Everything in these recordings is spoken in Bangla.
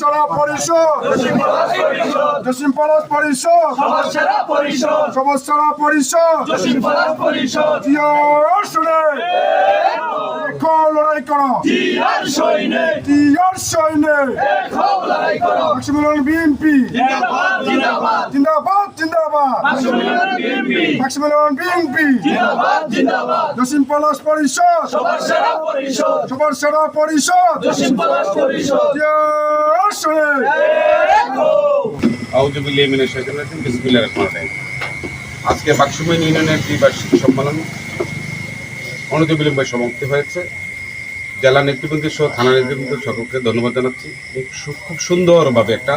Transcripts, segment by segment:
সেরা পরিষদ। জসিম পলাশ পরিষদ। সবার সেরা পরিষদ। সমাজ সেরা পরিষদ। জসিম পলাশ পরিষদ। জিয়া শুনে দেখো লড়াই করো। জিয়ার সৈনিক জিয়ার সৈনিক দেখো লড়াই করো। মাক্সিমাল বিএনপি। জিন্দাবাদ জিন্দাবাদ। জিন্দাবাদ জিন্দাবাদ। মাসুমিয়ান বিএনপি। মাক্সিমাল বিএনপি। জিন্দাবাদ জিন্দাবাদ। জসিম পলাশ পরিষদ। সবার পরিষদ। পরিষদ। জসিম পলাশ পরিষদ শুনে আউজুবিল্লাহ আজকে বাক্সুমিন ইউনিয়নের দ্বিবার্ষিক সম্মেলন অনতি বিলম্বে সমাপ্তি হয়েছে। জেলা নেতৃবৃন্দ সহ থানা নেতৃবৃন্দ সকলকে ধন্যবাদ জানাচ্ছি। খুব সুন্দরভাবে একটা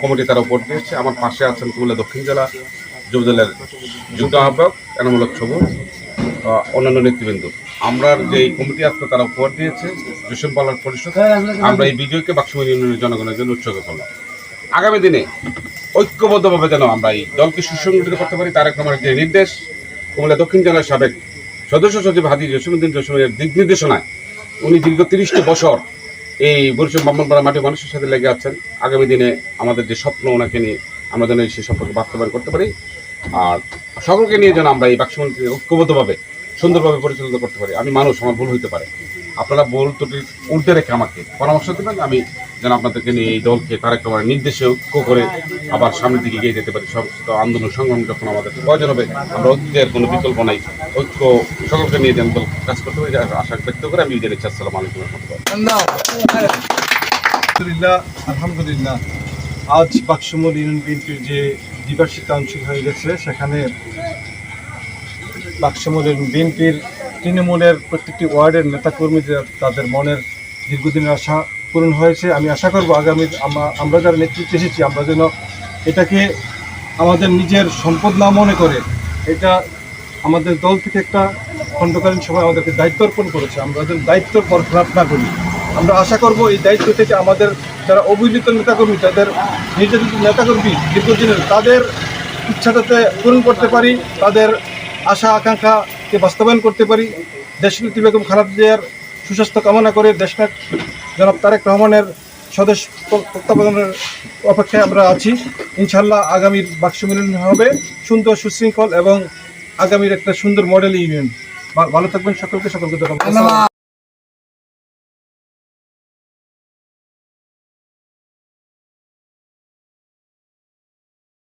কমিটি তারা উপর দিয়েছে। আমার পাশে আছেন কুমিল্লা দক্ষিণ জেলা যুবদলের যুগ্ম আহ্বায়ক এনামূলক সবুজ অন্যান্য নেতৃবৃন্দ। আমরা যে কমিটি আজকে তারা উপহার দিয়েছে, জসিম পালার পরিষদ, আমরা এই বিজয়কে বাক্সুমিন ইউনিয়নের জনগণের জন্য উৎসর্গ করলাম। আগামী দিনে ঐক্যবদ্ধভাবে যেন আমরা এই দলকে সুসংগঠিত করতে পারি তারেক রহমানের যে নির্দেশ, কুমিল্লা দক্ষিণ জেলার সাবেক সদস্য সচিব হাজি জসিমুদ্দিন জসিমের দিক নির্দেশনায় উনি দীর্ঘ তিরিশটি বছর এই বরিশাল ব্রাহ্মণপাড়া মাটি মানুষের সাথে লেগে আছেন। আগামী দিনে আমাদের যে স্বপ্ন, ওনাকে নিয়ে আমরা যেন সেই স্বপ্নকে বাস্তবায়ন করতে পারি। আর সকলকে নিয়ে যেন আমরা এই বাক্সমন্ত্রী ঐক্যবদ্ধভাবে সুন্দরভাবে পরিচালিত করতে পারি। আমি মানুষ, আমার ভুল হইতে পারে। আপনারা ভুল ত্রুটি উল্টে রেখে আমাকে পরামর্শ দেবেন, আমি যেন আপনাদেরকে নিয়ে এই দলকে তারেক নির্দেশে ঐক্য করে আবার সামনের দিকে এগিয়ে যেতে পারি। সমস্ত আন্দোলন সংগ্রাম যখন আমাদের প্রয়োজন হবে, আমরা ঐক্যের কোনো বিকল্প নাই। ঐক্য সকলকে নিয়ে যেন দল কাজ করতে পারি আশা ব্যক্ত করে আমি বিদায় নিচ্ছি আসসালামু আলাইকুম আলহামদুলিল্লাহ আলহামদুলিল্লাহ। আজ বাক্সমল ইউনিয়ন বিএনপির যে দ্বিবার্ষিক কাউন্সিল হয়ে গেছে, সেখানে বাক্সমল বিএনপির তৃণমূলের প্রত্যেকটি ওয়ার্ডের নেতাকর্মীদের তাদের মনের দীর্ঘদিনের আশা পূরণ হয়েছে। আমি আশা করব আগামী আমরা যারা নেতৃত্বে এসেছি, আমরা যেন এটাকে আমাদের নিজের সম্পদ না মনে করে, এটা আমাদের দল থেকে একটা খণ্ডকালীন সময় আমাদেরকে দায়িত্ব অর্পণ করেছে। আমরা যেন দায়িত্ব খারাপ না করি। আমরা আশা করব এই দায়িত্ব থেকে আমাদের যারা অবহেলিত নেতাকর্মী, তাদের নির্যাতিত নেতাকর্মী দীর্ঘদিনের তাদের ইচ্ছাটাতে পূরণ করতে পারি, তাদের আশা, আকাঙ্ক্ষাকে বাস্তবায়ন করতে পারি। দেশনীতি বেগম খালেদা জিয়ার সুস্বাস্থ্য কামনা করে দেশনাথ জনাব তারেক রহমানের স্বদেশ তত্ত্বাবধানের অপেক্ষায় আমরা আছি। ইনশাল্লাহ আগামীর বাক্স মিলন হবে। সুন্দর সুশৃঙ্খল এবং আগামীর একটা সুন্দর মডেল ইউনিয়ন। ভালো থাকবেন সকলকে সকলকে ধন্যবাদ।